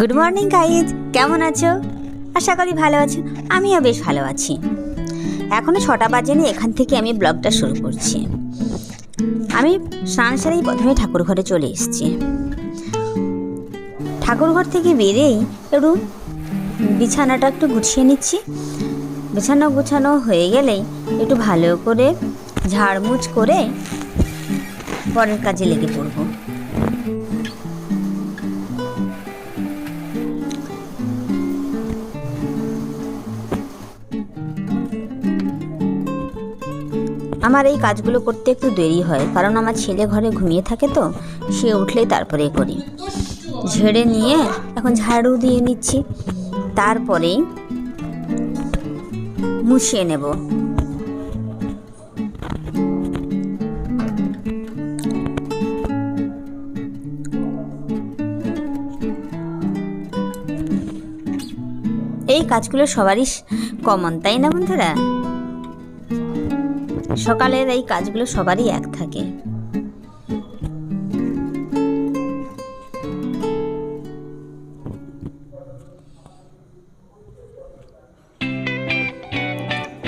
Good morning guys কেমন আছো? আশা করি ভালো আছো। আমিও বেশ ভালো আছি। এখনও ছটা বাজে বাজেনি, এখান থেকে আমি ব্লগটা শুরু করছি। আমি স্নান সেরেই প্রথমে ঠাকুর ঘরে চলে এসেছি। ঠাকুর ঘর থেকে বেরিয়েই একটু বিছানাটা একটু গুছিয়ে নিচ্ছি। বিছানা গুছানো হয়ে গেলেই একটু ভালো করে ঝাড়মুছ করে পরের কাজে লেগে পড়ব। আমার এই কাজগুলো করতে একটু দেরি হয়, কারণ আমার ছেলে ঘরে ঘুমিয়ে থাকে তো, সে উঠলেই তারপরে করি। ঝেড়ে নিয়ে এখন ঝাড়ু দিয়ে নিচ্ছি, তারপরেই মুছিয়ে নেব। এই কাজগুলো সবারই কমন, তাই না বন্ধুরা? সকালের এই কাজগুলো সবারই এক থাকে।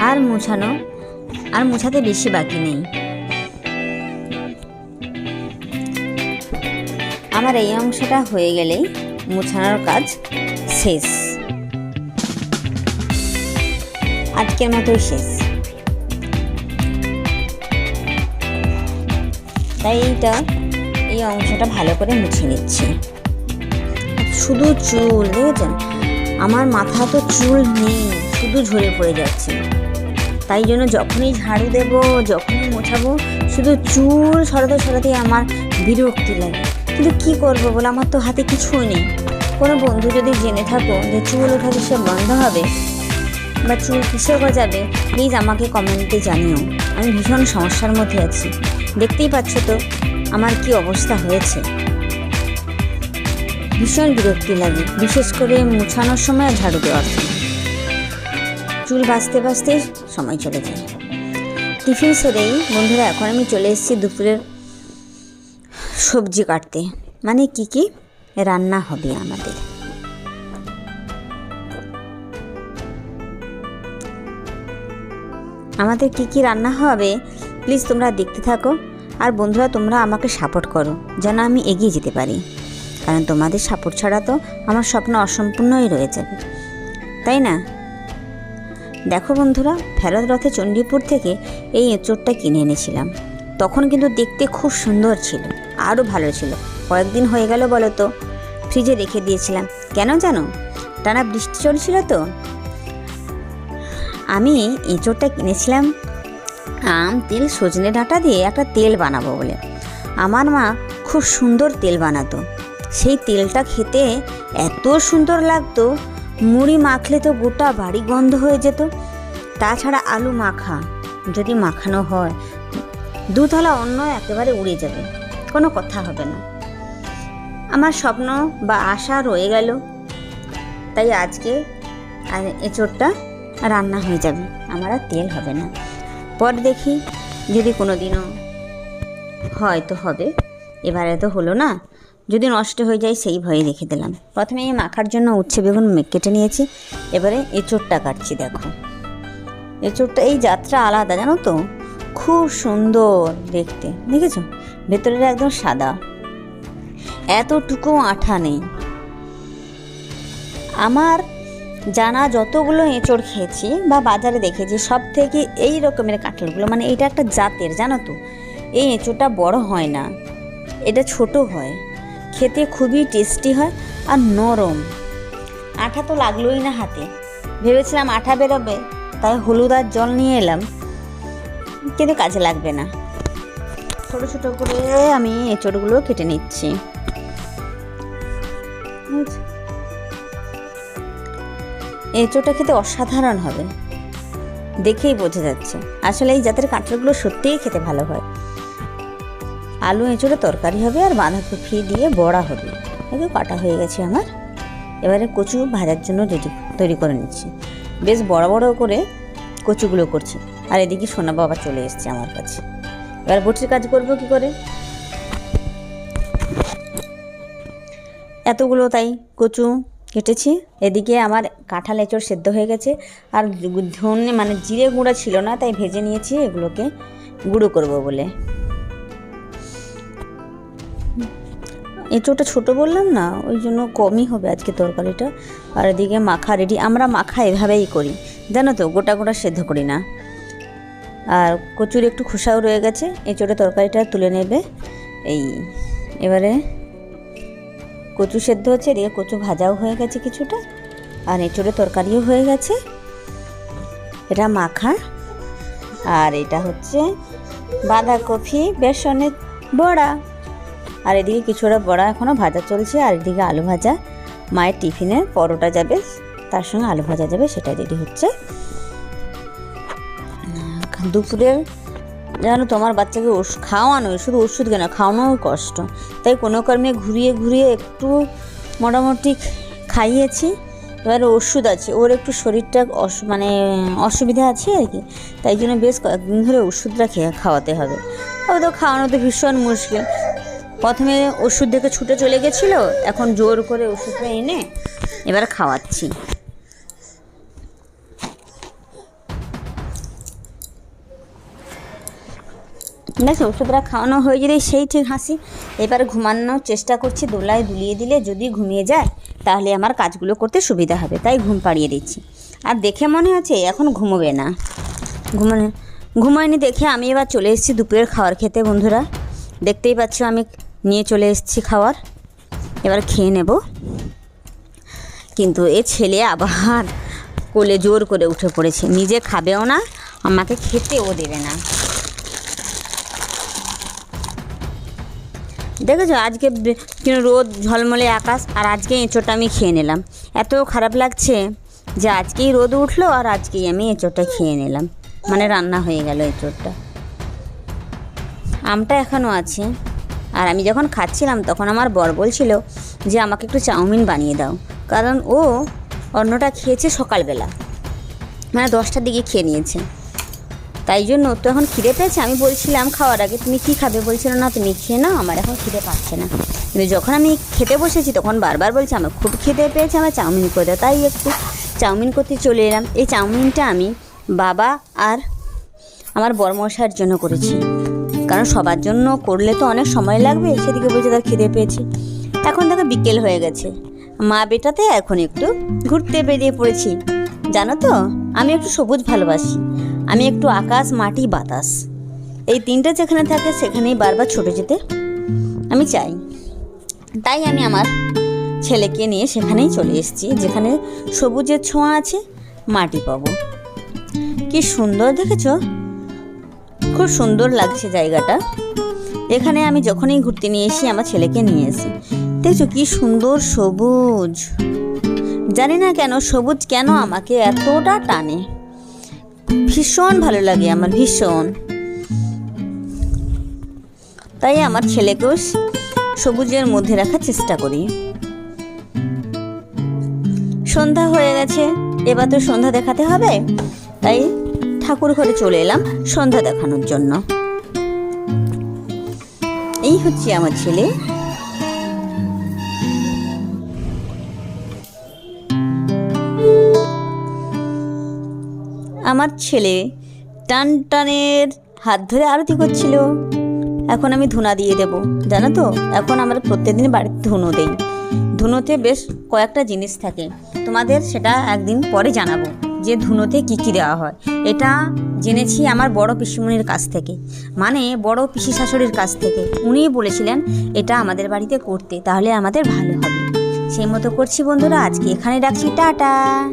আর মুছানো, আর মুছাতে বেশি বাকি নেই। আমার এই অংশটা হয়ে গেলেই মুছানোর কাজ শেষ। আজকের মতোই শেষ। তাই এইটা, এই অংশটা ভালো করে মুছে নিচ্ছি। শুধু চুল দেখেছেন আমার মাথা তো চুল নেই, শুধু ঝরে পড়ে যাচ্ছে। তাই জন্য যখনই ঝাড়ু দেব, যখনই মোছাবো, শুধু চুল সরাতে সরাতে আমার বিরক্তি লাগে। কিন্তু কি করব বলে, আমার তো হাতে কিছুই নেই। কোনো বন্ধু যদি জেনে থাকো যে চুল ওঠা কিসে বন্ধ হবে বা চুল কিসে গজাবে প্লিজ আমাকে কমেন্টে জানিও। আমি ভীষণ সমস্যার মধ্যে আছি। দেখতেই পাচ্ছ তো, আমার কি অবস্থা হয়েছে। ভীষণ বিরক্তি লাগে, বিশেষ করে মুছানোর সময় ঝাড়ু দেওয়ার চুল বাঁচতে বাঁচতে সময় চলে যায়। টিফিন সেরেই বন্ধুরা, এখন আমি চলে এসেছি দুপুরের সবজি কাটতে। মানে কি কি? রান্না হবে আমাদের। আমাদের কি কি রান্না হবে? প্লিজ তোমরা দেখতে থাকো। আর বন্ধুরা, তোমরা আমাকে সাপোর্ট করো, যেন আমি এগিয়ে যেতে পারি। কারণ তোমাদের সাপোর্ট ছাড়া তো আমার স্বপ্ন অসম্পূর্ণই রয়ে যাবে। তাই না? দেখো বন্ধুরা, ফেরত রথে চণ্ডীপুর থেকে এই এঁচোড়টা কিনে এনেছিলাম। তখন কিন্তু দেখতে খুব সুন্দর ছিল, আরও ভালো ছিল। কয়েকদিন হয়ে গেল বলো তো ফ্রিজে রেখে দিয়েছিলাম। কেন জানো? টানা বৃষ্টি চলছিল তো। আমি এঁচোড়টা কিনেছিলাম, আম, তেল, সজনে ডাঁটা দিয়ে একটা তেল বানাবো বলে। আমার মা খুব সুন্দর তেল বানাতো। সেই তেলটা খেতে এত সুন্দর লাগতো, মুড়ি মাখলে তো গোটা বাড়ি গন্ধ হয়ে যেত। তাছাড়া আলু মাখা, যদি মাখানো হয় দুতলা অন্য একেবারে উড়ে যাবে, কোনো কথা হবে না। আমার স্বপ্ন বা আশা রয়ে গেল। তাই আজকে এঁচোড়টা রান্না হয়ে যাবে। আমার আর তেল হবে না। পর দেখি যদি কোনো দিনও হয় তো হবে। এবারে তো হলো না। যদি নষ্ট হয়ে যায় সেই ভয়ে রেখে দিলাম। প্রথমে এই মাখার জন্য উচ্ছে বেগুন কেটে নিয়েছি। এবারে এঁচোড়টা কাটছি, দেখো। এঁচোড়টা এই যাত্রা আলাদা, জানো তো? খুব সুন্দর দেখতে। দেখেছ? ভেতরের একদম সাদা। এতটুকু আঠা নেই। আমার জানা যতগুলো এঁচড় খেয়েছি বা বাজারে দেখেছি সব থেকে এই রকমের কাঁঠালগুলো মানে এটা একটা জাতের, জানো তো? এই এঁচড়টা বড় হয় না, এটা ছোট হয়। খেতে খুবই টেস্টি হয় আর নরম। আঠা তো লাগলোই না হাতে। ভেবেছিলাম আঠা বেরোবে, তাই হলুদ আর জল নিয়ে এলাম, কিন্তু কাজে লাগবে না। ছোটো ছোটো করে আমি এঁচড়গুলো কেটে নিচ্ছি। এঁচোড়টা খেতে অসাধারণ হবে। দেখেই বোঝা যাচ্ছে। আসলে এই জাতের কাঁঠালগুলো সত্যিই খেতে ভালো হয়। আলু এঁচোড়ে তরকারি হবে আর বাঁধাকপি দিয়ে বড়া হবে। এগুলো কাটা হয়ে গেছে আমার। এবারে কচু ভাজার জন্য রেডি, তৈরি করে নিচ্ছি। বেশ বড় বড় করে কচুগুলো করছি। আর এদিকে সোনা বাবা চলে এসছে আমার কাছে। এবার বটির কাজ করব কি করে? এতগুলো তাই কচু কেটেছি। এদিকে আমার কাঁঠাল এঁচড় সেদ্ধ হয়ে গেছে। আর ধনে মানে জিরে গুঁড়া ছিল না, তাই ভেজে নিয়েছি এগুলোকে গুঁড়ো করব বলে। এঁচোড়টা ছোট বললাম না, ওই জন্য কমই হবে আজকে তরকারিটা। আর এদিকে মাখা রেডি আমরা মাখা এভাবেই করি। জানো তো, গোটা গোটা সেদ্ধ করি না। আর কচুর একটু খোসাও রয়ে গেছে, এঁচোড়ে তরকারিটা তুলে নেবে। এই, এবারে কচু সেদ্ধ হচ্ছে, এদিকে কচু ভাজাও হয়ে গেছে কিছুটা, আর এঁচোড়ে তরকারিও হয়ে গেছে। এটা মাখা, আর এটা হচ্ছে বাঁধাকপি, বেসনের বড়া। আর এদিকে কিছুটা বড়া এখনও ভাজা চলছে, আর এদিকে আলু ভাজা। মায়ের টিফিনে পরোটা যাবে, তার সঙ্গে আলু ভাজা যাবে, সেটা রেডি হচ্ছে। দুপুরের জানো তোমার বাচ্চাকে খাওয়ানো, শুধু ওষুধ কেন, খাওয়ানোও কষ্ট। তাই কোনো কর্মে ঘুরিয়ে ঘুরিয়ে একটু মোটামুটি খাইয়েছি। এবারে ওষুধ আছে, ওর একটু শরীরটা অস মানে অসুবিধা আছে আর কি। তাই জন্য বেশ কয়েকদিন ধরে ওষুধটা খেয়ে খাওয়াতে হবে। তো খাওয়ানো তো ভীষণ মুশকিল। প্রথমে ওষুধ দেখে ছুটে চলে গেছিল, এখন জোর করে ওষুধটা এনে এবার খাওয়াচ্ছি। দেখো ওষুধটা খাওয়ানো হয়ে গেলে সেই ঠিক হাসি। এবার ঘুমানোর চেষ্টা করছি, দোলায় দুলিয়ে দিলে যদি ঘুমিয়ে যায়, তাহলে আমার কাজগুলো করতে সুবিধা হবে, তাই ঘুম পাড়িয়ে দিচ্ছি। আর দেখে মনে হচ্ছে এখন ঘুমোবে না। ঘুমানো, ঘুমায়নি দেখে আমি এবার চলে এসেছি দুপুরের খাবার খেতে, বন্ধুরা। দেখতেই পাচ্ছ আমি নিয়ে চলে এসেছি খাবার এবার খেয়ে নেব। কিন্তু এ ছেলে আবার কোলে জোর করে উঠে পড়েছে, নিজে খাবেও না, আমাকে খেতেও দেবে না। দেখেছ? আজকে রোদ, ঝলমলে আকাশ, আর আজকে এঁচোড়টা আমি খেয়ে নিলাম। এত খারাপ লাগছে যে আজকেই রোদ উঠল আর আজকেই আমি এঁচোড়টা খেয়ে নিলাম। মানে রান্না হয়ে গেল এঁচোড়টা। আমটা এখনও আছে। আর আমি যখন খাচ্ছিলাম, তখন আমার বর বলছিল যে, আমাকে একটু চাউমিন বানিয়ে দাও। কারণ ও অন্যটা খেয়েছে সকালবেলা। মানে দশটার দিকে খেয়ে নিয়েছে। তাই জন্য তো এখন খিদে পেয়েছে। আমি বলছিলাম খাওয়ার আগে, তুমি কি খাবে? বলছিল, না, তুমি খেয়ে নাও, আমার এখন খিদে পাচ্ছে না। কিন্তু যখন আমি খেতে বসেছি, তখন বারবার বলছে, আমার খুব খিদে পেয়েছে, আমার চাউমিন করে তাই একটু চাউমিন করতে চলে এলাম। এই চাউমিনটা আমি বাবা আর আমার বরমশাইয়ের জন্য করেছি। কারণ সবার জন্য করলে তো অনেক সময় লাগবে, সেদিকে বলছে, তার খিদে পেয়েছে। এখন দেখো বিকেল হয়ে গেছে। মা বেটাতে এখন একটু ঘুরতে বেরিয়ে পড়েছি। জানো তো? আমি একটু সবুজ ভালোবাসি। আমি একটু আকাশ, মাটি, বাতাস। এই তিনটা যেখানে থাকে, সেখানেই বারবার ছুটে যেতে আমি চাই। তাই আমি আমার ছেলেকে নিয়ে সেখানেই চলে এসেছি, যেখানে সবুজের ছোঁয়া আছে, মাটি পাবো। কি সুন্দর দেখেছ? খুব সুন্দর লাগছে জায়গাটা। এখানে আমি যখনই ঘুরতে নিয়ে এসি আমার ছেলেকে নিয়ে এসি দেখছ কি সুন্দর সবুজ? জানি না কেন সবুজ কেন আমাকে এতটা টানে। ভীষণ ভালো লাগে আমার, ভীষণ। তাই আমার ছেলেকেও সবুজের মধ্যে রাখার চেষ্টা করি। সন্ধ্যা হয়ে গেছে, এবার তো সন্ধ্যা দেখাতে হবে। তাই ঠাকুর ঘরে চলে এলাম সন্ধ্যা দেখানোর জন্য। এই হচ্ছে আমার ছেলে। আমার ছেলে টান টানের হাত ধরে আরতি করছিল। এখন আমি ধুনা দিয়ে দেব, জানো তো? এখন আমরা প্রত্যেকদিন বাড়িতে ধুনো দেই। ধুনোতে বেশ কয়েকটা জিনিস থাকে। তোমাদের সেটা একদিন পরে জানাব যে ধুনোতে কী কী দেওয়া হয়। এটা জেনেছি আমার বড় পিসিমণির কাছ থেকে। মানে বড় পিসি শাশুড়ির কাছ থেকে। উনিই বলেছিলেন, এটা আমাদের বাড়িতে করতে, তাহলে আমাদের ভালো হবে। সেই মতো করছি বন্ধুরা, আজকে এখানে রাখছি, টাটা।